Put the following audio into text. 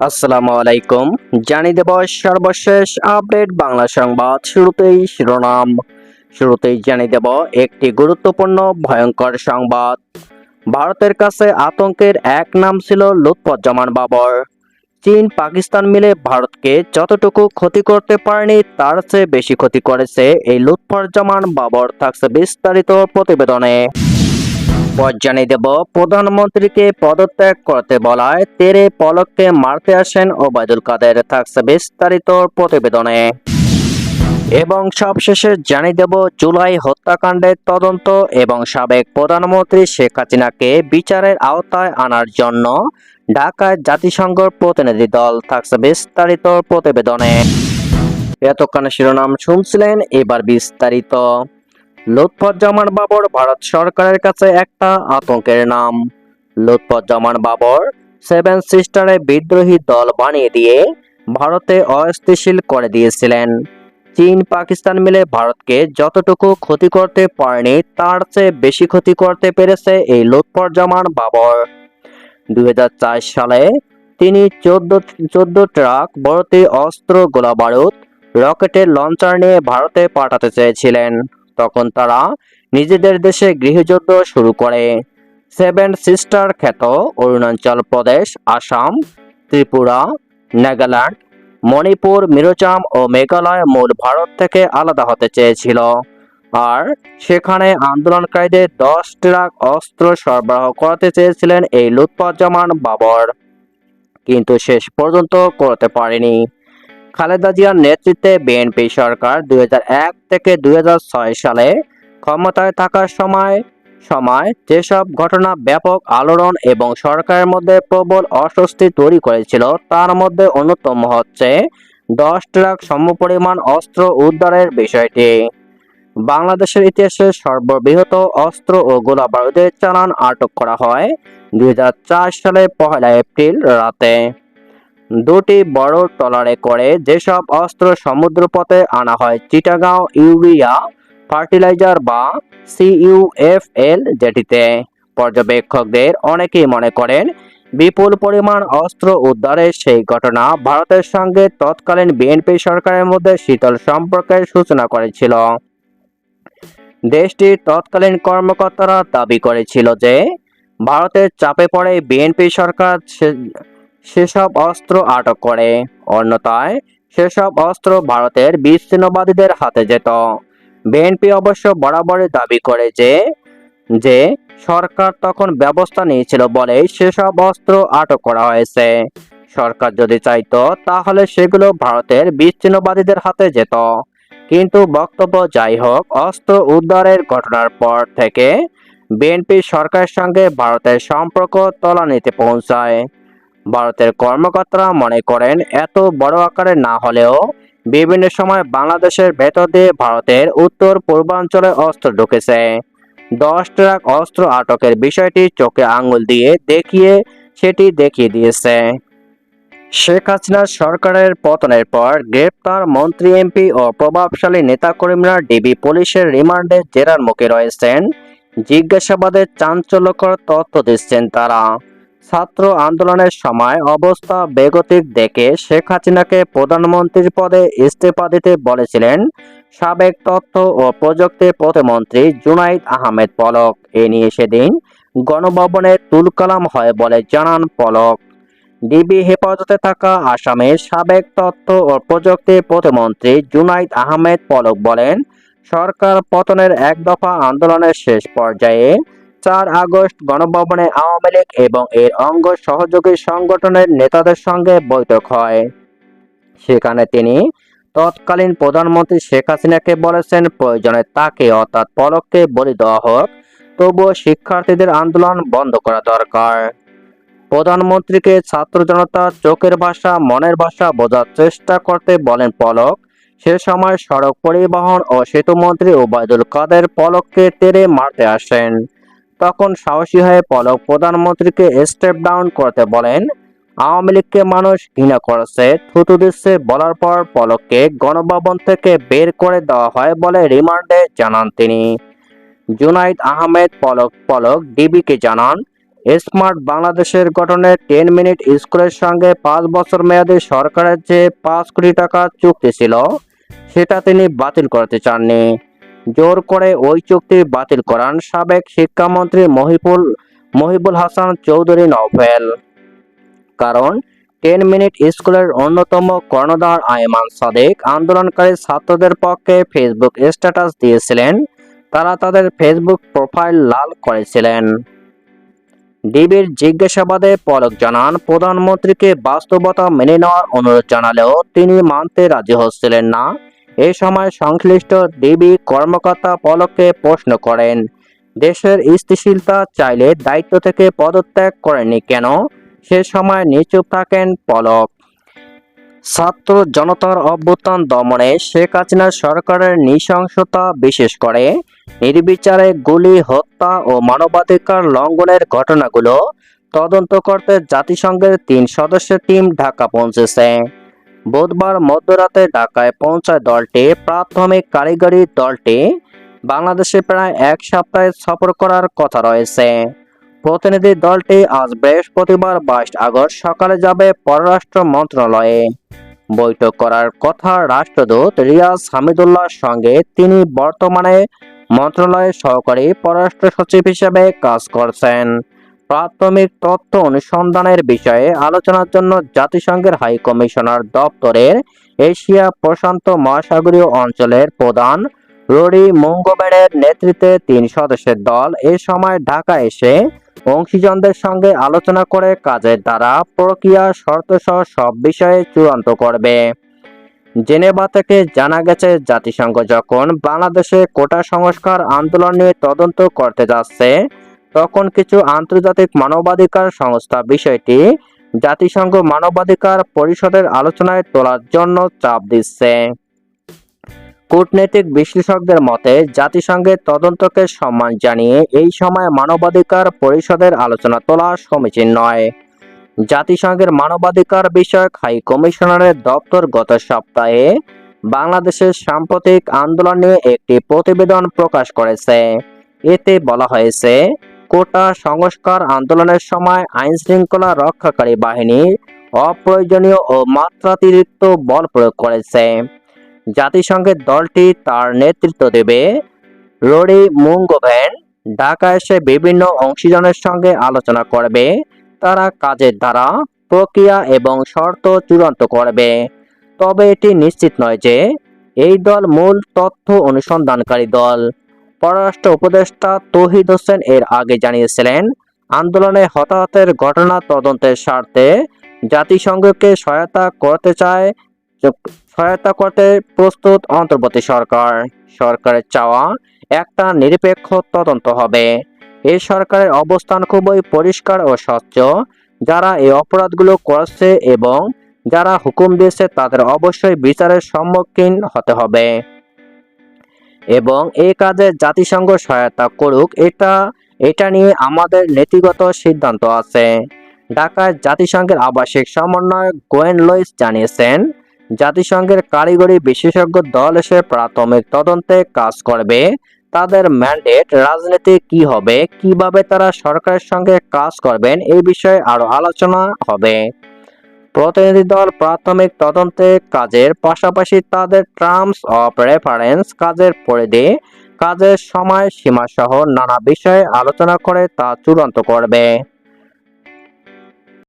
আসসালামু আলাইকুম। জানিয়ে দেব সর্বশেষ আপডেট বাংলা সংবাদ শুরুতেই শিরোনাম। শুরুতেই জানিয়ে দেব একটি গুরুত্বপূর্ণ ভয়ঙ্কর সংবাদ। ভারতের কাছে আতঙ্কের এক নাম ছিল লুৎফুজ্জামান বাবর। চীন, পাকিস্তান মিলে ভারতকে যতটুকু ক্ষতি করতে পারেনি, তার চেয়ে বেশি ক্ষতি করেছে এই লুৎফুজ্জামান বাবর, থাকছে বিস্তারিত প্রতিবেদনে। পর জানিয়ে দেব। প্রধানমন্ত্রীকে পদত্যাগ করতে বলায় তেরে পলককে মারতে আসেন ওবায়দুল কাদের, থাকছে বিস্তারিত প্রতিবেদনে। এবং সবশেষে জানিয়ে দেব, জুলাই হত্যাকাণ্ডের তদন্ত এবং সাবেক প্রধানমন্ত্রী শেখ হাসিনাকে বিচারের আওতায় আনার জন্য ঢাকায় জাতিসংঘ প্রতিনিধি দল, থাকছে বিস্তারিত প্রতিবেদনে। এতক্ষণ শিরোনাম শুনছিলেন, এবার বিস্তারিত। লুৎফুজ্জামান বাবর ভারত সরকারের কাছে একটা আতঙ্কের নাম। লুৎফুজ্জামান বাবর সেভেন সিস্টারে বিদ্রোহী দল বানিয়ে দিয়ে ভারতে অস্থিতিশীল করে দিয়েছিলেন। চীন পাকিস্তান মিলে ভারতকে যতটুকু ক্ষতি করতে পারেনি, তার চেয়ে বেশি ক্ষতি করতে পেরেছে এই লুৎফুজ্জামান বাবর। দু হাজার চার সালে তিনি চোদ্দ চোদ্দ ট্রাক ভর্তি অস্ত্র গোলা বারুদ রকেটের লঞ্চার নিয়ে ভারতে পাঠাতে চেয়েছিলেন। তখন তারা নিজেদের দেশে গৃহযুদ্ধ শুরু করে। সেভেন সিস্টার খ্যাত অরুণাচল প্রদেশ, আসাম, ত্রিপুরা, নাগাল্যান্ড, মণিপুর মিজোরাম ও মেঘালয় মূল ভারত থেকে আলাদা হতে চেয়েছিল। আর সেখানে আন্দোলনকারীদের দশ ট্রাক অস্ত্র সরবরাহ করতে চেয়েছিলেন এই লুৎফুজ্জামান বাবর। কিন্তু শেষ পর্যন্ত করতে পারেনি। খালেদা জিয়ার নেতৃত্বে বিএনপি সরকার দুই হাজার এক থেকে দুই হাজার ছয় সালে ক্ষমতায় থাকার সময় সময় যেসব ঘটনা ব্যাপক আলোড়ন এবং সরকারের মধ্যে প্রবল অস্বস্তি তৈরি করেছিল, তার মধ্যে অন্যতম হচ্ছে দশ ট্রাক সমপরিমাণ অস্ত্র উদ্ধারের বিষয়টি। বাংলাদেশের ইতিহাসে সর্ববৃহৎ অস্ত্র ও গোলা বারুদের চালান আটক করা হয় দু হাজার চার সালে পহেলা এপ্রিল রাতে। দুটি বড় ট্রলারে করে যেসব অস্ত্র সমুদ্রপথে আনা হয়, চিটাগাঁও ইউরিয়া ফার্টিলাইজার বা সিইউএফএল জেটিতে পর্যবেক্ষকদের অনেকেই মনে করেন, বিপুল পরিমাণ অস্ত্র উদ্ধারের সেই ঘটনা ভারতের সঙ্গে তৎকালীন বিএনপি সরকারের মধ্যে শীতল সম্পর্কের সূচনা করেছিল। দেশটির তৎকালীন কর্মকর্তারা দাবি করেছিল যে, ভারতের চাপে পড়ে বিএনপি সরকার সেসব অস্ত্র আটক করে। অন্যথায়, সেসব অস্ত্র ভারতের বিচ্ছিন্নবাদীদের হাতে যেত। বিএনপি অবশ্য বরাবরই দাবি করে যে যে সরকার তখন ব্যবস্থা নিয়েছিল বলেই সেসব অস্ত্র আটক করা হয়েছে। সরকার যদি চাইতো, তাহলে সেগুলো ভারতের বিচ্ছিন্নবাদীদের হাতে যেত। কিন্তু বক্তব্য যাই হোক, অস্ত্র উদ্ধারের ঘটনার পর থেকে বিএনপি সরকারের সঙ্গে ভারতের সম্পর্ক তলানিতে পৌঁছায়। ভারতের কর্মকর্তারা মনে করেন এত বড় আকারে না হলেও বিভিন্ন সময় বাংলাদেশের ভেতর দিয়ে ভারতের উত্তর পূর্বাঞ্চলে অস্ত্র ঢুকেছে। দশ ট্রাক অস্ত্র আটকের বিষয়টি চোখে আঙুল দিয়ে দেখিয়ে সেটি দেখিয়ে দিয়েছে। শেখ হাসিনা সরকারের পতনের পর গ্রেপ্তার মন্ত্রী, এমপি ও প্রভাবশালী নেতাকর্মীরা ডিবি পুলিশের রিমান্ডে জেরার মুখে রয়েছেন। জিজ্ঞাসাবাদের চাঞ্চল্যকর তথ্য দিচ্ছেন তারা। ছাত্র আন্দোলনের সময় অবস্থা বেগতিক দেখে শেখ হাসিনাকে প্রধানমন্ত্রীর পদে ইস্তফা দিতে বলেছিলেন সাবেক তথ্য ও প্রযুক্তি প্রতিমন্ত্রী জুনাইদ আহমেদ পলক। এ নিয়ে সেদিন গণভবনে তুলকালাম হয় বলে জানান পলক। ডিবি হেফাজতে থাকা আসামের সাবেক তথ্য ও প্রযুক্তি প্রতিমন্ত্রী জুনাইদ আহমেদ পলক বলেন, সরকার পতনের এক দফা আন্দোলনের শেষ পর্যায়ে চার আগস্ট গণভবনে আওয়ামী লীগ এবং এর অঙ্গ সহযোগী সংগঠনের নেতাদের সঙ্গে বৈঠক হয়। সেখানে তিনি তৎকালীন প্রধানমন্ত্রী শেখ হাসিনাকে বলেছেন, প্রয়োজনে তাকে অর্থাৎ পলককে বলি দেওয়া হোক, তবুও শিক্ষার্থীদের আন্দোলন বন্ধ করা দরকার। প্রধানমন্ত্রীকে ছাত্র জনতার চোখের ভাষা, মনের ভাষা বোঝার চেষ্টা করতে বলেন পলক। সে সময় সড়ক পরিবহন ও সেতুমন্ত্রী ওবায়দুল কাদের পলককে তেড়ে মারতে আসেন। তখন সাহসী হয়ে পলক প্রধানমন্ত্রীকে স্টেপ ডাউন করতে বলেন, আওয়ামী লীগকে মানুষ ঘৃণা করেছে, থুতু দিচ্ছে বলার পর পলককে গণভবন থেকে বের করে দেওয়া হয় বলে রিমান্ডে জানান তিনি। জুনাইদ আহমেদ পলক পলক ডিবিকে জানান, স্মার্ট বাংলাদেশের গঠনে টেন মিনিট স্কুলের সঙ্গে পাঁচ বছর মেয়াদী সরকারের যে পাঁচ কোটি টাকা চুক্তি ছিল, সেটা তিনি বাতিল করতে চাননি। জোর করে ওই চুক্তি বাতিল করান সাবেক শিক্ষামন্ত্রী মহিবুল মহিবুল হাসান চৌধুরী নভেল। কারণ, টেন মিনিট স্কুলের অন্যতম কর্ণধার আয়মান সাদেক আন্দোলনকারী ছাত্রদের পক্ষে ফেসবুক স্ট্যাটাস দিয়েছিলেন। তারা তাদের ফেসবুক প্রোফাইল লাল করেছিলেন। ডিবির জিজ্ঞাসাবাদে পলক জানান, প্রধানমন্ত্রীকে বাস্তবতা মেনে নেওয়ার অনুরোধ জানালেও তিনি মানতে রাজি হচ্ছিলেন না। এ সময় সংশ্লিষ্ট ডিবি কর্মকর্তা পলককে প্রশ্ন করেন, দেশের স্থিতিশীলতা চাইলে দায়িত্ব থেকে পদত্যাগ করেননি কেন? সে সময় নিচুপ থাকেন পলক। ছাত্র জনতার অভ্যুত্থান দমনে শেখ হাসিনা সরকারের নৃশংসতা বিশেষ করে, নির্বিচারে গুলি, হত্যা ও মানবাধিকার লঙ্ঘনের ঘটনাগুলো তদন্ত করতে জাতিসংঘের তিন সদস্যের টিম ঢাকা পৌঁছেছে। বুধবার মধ্যরাতে ঢাকায় পৌঁছায় দলটি। প্রাথমিক কারিগরি দলটি বাংলাদেশে প্রায় এক সপ্তাহে সফর করার কথা রয়েছে। প্রতিনিধি দলটি আজ বৃহস্পতিবার বাইশ আগস্ট সকালে যাবে পররাষ্ট্র মন্ত্রণালয়ে। বৈঠক করার কথা রাষ্ট্রদূত রিয়াজ হামিদুল্লাহর সঙ্গে তিনি বর্তমানে মন্ত্রণালয়ের সহকারী পররাষ্ট্র সচিব হিসেবে কাজ করছেন। প্রাথমিক তথ্য অনুসন্ধানের বিষয়ে আলোচনার জন্য জাতিসংঘের হাই কমিশনার দপ্তরের এশিয়া প্রশান্ত মহাসাগরীয় অঞ্চলের প্রধান রোরি মুঙ্গোবেরের নেতৃত্বে তিন সদস্যের দল এ সময় ঢাকা এসে অংশীজনদের সঙ্গে আলোচনা করে কাজের দ্বারা প্রক্রিয়া শর্তসহ সব বিষয়ে চূড়ান্ত করবে। জেনেভা থেকে জানা গেছে, জাতিসংঘ যখন বাংলাদেশে কোটা সংস্কার আন্দোলন নিয়ে তদন্ত করতে যাচ্ছে তখন কিছু আন্তর্জাতিক মানবাধিকার সংস্থা বিষয়টি জাতিসংঘ মানবাধিকার পরিষদের আলোচনায় তোলার জন্য চাপ দিচ্ছে। কূটনৈতিক বিশ্লেষকদের মতে জাতিসংঘের তদন্তকে সম্মান জানিয়ে এই সময় মানবাধিকার পরিষদের আলোচনা তোলা সমীচীন নয়। জাতিসংঘের মানবাধিকার বিষয়ক হাই কমিশনারের দপ্তর গত সপ্তাহে বাংলাদেশের সাম্প্রতিক আন্দোলন নিয়ে একটি প্রতিবেদন প্রকাশ করেছে। এতে বলা হয়েছে কোটা সংস্কার আন্দোলনের সময় আইন শৃঙ্খলা রক্ষাকারী বাহিনী অপ্রয়োজনীয় ও মাত্রাতিরিক্ত বল প্রয়োগ করেছে। জাতিসংঘের দলটি তার নেতৃত্ব দেবে। রোডি মুঙ্গোভেন ঢাকা এসে বিভিন্ন অংশীজনের সঙ্গে আলোচনা করবে। তারা কাজের দ্বারা প্রক্রিয়া এবং শর্ত চূড়ান্ত করবে। তবে এটি নিশ্চিত নয় যে এই দল মূল তথ্য অনুসন্ধানকারী দল। পররাষ্ট্র উপদেষ্টা তৌহিদ হোসেন এর আগে জানিয়েছিলেন, আন্দোলনে হতাহতের ঘটনা তদন্তের স্বার্থে জাতিসংঘকে সহায়তা করতে চায়, সহায়তা করতে প্রস্তুত অন্তর্বর্তী সরকার। সরকারের চাওয়া একটা নিরপেক্ষ তদন্ত হবে। এই সরকারের অবস্থান খুবই পরিষ্কার ও স্বচ্ছ। যারা এই অপরাধগুলো করছে এবং যারা হুকুম দিয়েছে তাদের অবশ্যই বিচারের সম্মুখীন হতে হবে। এবং এই কাজে জাতিসংঘ সহায়তা করুক, এটা এটা নিয়ে আমাদের নীতিগত সিদ্ধান্ত আছে। ঢাকায় জাতিসংঘের আবাসিক সমন্বয়ক গোয়েন লুইস জানিয়েছেন, জাতিসংঘের কারিগরি বিশেষজ্ঞ দল এসে প্রাথমিক তদন্তে কাজ করবে। তাদের ম্যান্ডেট, রাজনীতি কি হবে, কীভাবে তারা সরকারের সঙ্গে কাজ করবেন এই বিষয়ে আরও আলোচনা হবে। প্রতিনিধি দল প্রাথমিক তদন্তে কাজের পাশাপাশি তাদের টার্মস অফ রেফারেন্স কাজের পরিধি, কাজের সময় সীমা সহ নানা বিষয়ে আলোচনা করে তা চূড়ান্ত করবে।